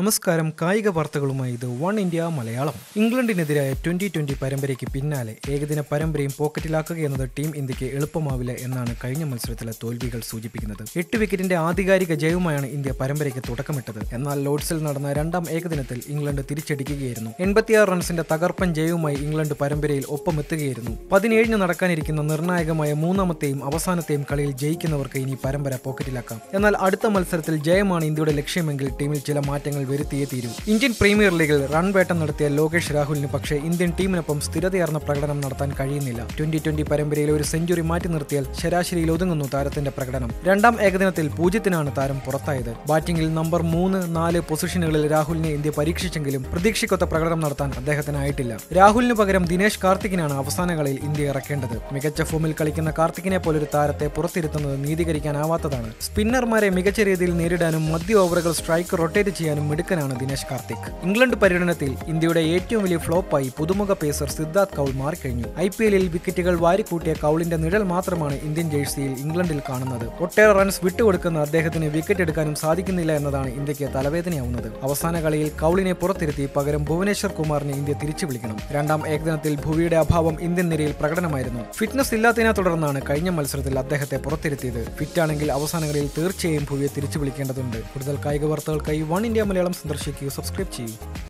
നമസ്കാരം കായിക വാർത്തകളുമായി ഇത് വൺ ഇന്ത്യ മലയാളം. ഇംഗ്ലണ്ടിനെതിരായ ട്വന്റി ട്വന്റി പരമ്പരയ്ക്ക് പിന്നാലെ ഏകദിന പരമ്പരയും പോക്കറ്റിലാക്കുക എന്നത് ടീം ഇന്ത്യയ്ക്ക് എളുപ്പമാവില്ല എന്നാണ് കഴിഞ്ഞ മത്സരത്തിലെ തോൽവികൾ സൂചിപ്പിക്കുന്നത്. എട്ട് വിക്കറ്റിന്റെ ആധികാരിക ജയവുമായാണ് ഇന്ത്യ പരമ്പരയ്ക്ക് തുടക്കമിട്ടത്. എന്നാൽ ലോഡ്സിൽ നടന്ന രണ്ടാം ഏകദിനത്തിൽ ഇംഗ്ലണ്ട് തിരിച്ചടിക്കുകയായിരുന്നു. എൺപത്തിയാറ് റൺസിന്റെ തകർപ്പൻ ജയവുമായി ഇംഗ്ലണ്ട് പരമ്പരയിൽ ഒപ്പമെത്തുകയായിരുന്നു. പതിനേഴിന് നടക്കാനിരിക്കുന്ന നിർണായകമായ മൂന്നാമത്തെയും അവസാനത്തെയും കളിയിൽ ജയിക്കുന്നവർക്ക് ഇനി പരമ്പര പോക്കറ്റിലാക്കാം. എന്നാൽ അടുത്ത മത്സരത്തിൽ ജയമാണ് ഇന്ത്യയുടെ ലക്ഷ്യമെങ്കിൽ ടീമിൽ ചില മാറ്റങ്ങൾ വരുത്തിയേ തീരൂ ഇന്ത്യൻ പ്രീമിയർ ലീഗിൽ റൺ വേട്ടം നടത്തിയ ലോകേഷ് രാഹുലിന് പക്ഷേ ഇന്ത്യൻ ടീമിനൊപ്പം സ്ഥിരതയാർന്ന പ്രകടനം നടത്താൻ കഴിയുന്നില്ല. ട്വന്റി ട്വന്റി പരമ്പരയിൽ ഒരു സെഞ്ചുറി മാറ്റി നിർത്തിയാൽ ശരാശരിയിൽ ഒതുങ്ങുന്നു താരത്തിന്റെ പ്രകടനം. രണ്ടാം ഏകദിനത്തിൽ പൂജ്യത്തിനാണ് താരം പുറത്തായത്. ബാറ്റിംഗിൽ നമ്പർ മൂന്ന് നാല് പൊസിഷനുകളിൽ രാഹുലിനെ ഇന്ത്യ പരീക്ഷിച്ചെങ്കിലും പ്രതീക്ഷിക്കൊത്ത പ്രകടനം നടത്താൻ അദ്ദേഹത്തിനായിട്ടില്ല. രാഹുലിന് പകരം ദിനേശ് കാർത്തിക്കിനാണ് അവസാന കളിയിൽ ഇന്ത്യ ഇറക്കേണ്ടത്. മികച്ച ഫോമിൽ കളിക്കുന്ന കാർത്തിക്കിനെ പോലൊരു താരത്തെ പുറത്തിരുത്തുന്നത് നീതീകരിക്കാനാവാത്തതാണ്. സ്പിന്നർമാരെ മികച്ച രീതിയിൽ നേരിടാനും മധ്യ ഓവറുകൾ സ്ട്രൈക്ക് റൊട്ടേറ്റ് ചെയ്യാനും മിടുക്കനാണ് ദിനേശ് കാർത്തിക്. ഇംഗ്ലണ്ട് പര്യടനത്തിൽ ഇന്ത്യയുടെ ഏറ്റവും വലിയ ഫ്ലോപ്പായി പുതുമുഖ പേസർ സിദ്ധാർത്ഥ് കൗൾ മാറിക്കഴിഞ്ഞു. ഐ പി എല്ലിൽ വിക്കറ്റുകൾ വാരിക്കൂട്ടിയ കൗളിന്റെ നിഴൽ മാത്രമാണ് ഇന്ത്യൻ ജേഴ്സിയിൽ ഇംഗ്ലണ്ടിൽ കാണുന്നത്. ഒട്ടേറെ റൺസ് വിട്ടുകൊടുക്കുന്ന അദ്ദേഹത്തിന് വിക്കറ്റ് എടുക്കാനും സാധിക്കുന്നില്ല എന്നതാണ് ഇന്ത്യയ്ക്ക് തലവേദനയാവുന്നത്. അവസാന കളിയിൽ കൗളിനെ പുറത്തിരുത്തി പകരം ഭുവനേശ്വർ കുമാറിനെ ഇന്ത്യ തിരിച്ചു വിളിക്കണം. രണ്ടാം ഏകദിനത്തിൽ ഭുവിയുടെ അഭാവം ഇന്ത്യൻ നിരയിൽ പ്രകടനമായിരുന്നു. ഫിറ്റ്നസ് ഇല്ലാത്തതിനെ തുടർന്നാണ് കഴിഞ്ഞ മത്സരത്തിൽ അദ്ദേഹത്തെ പുറത്തിരുത്തിയത്. ഫിറ്റാണെങ്കിൽ അവസാനങ്ങളിൽ തീർച്ചയായും ഭുവിയെ തിരിച്ചു വിളിക്കേണ്ടതുണ്ട്. കൂടുതൽ കായിക വാർത്തകൾക്കായി വൺ ഇന്ത്യ മലയാളം സന്ദർശിക്കൂ സബ്സ്ക്രൈബ് ചെയ്യൂ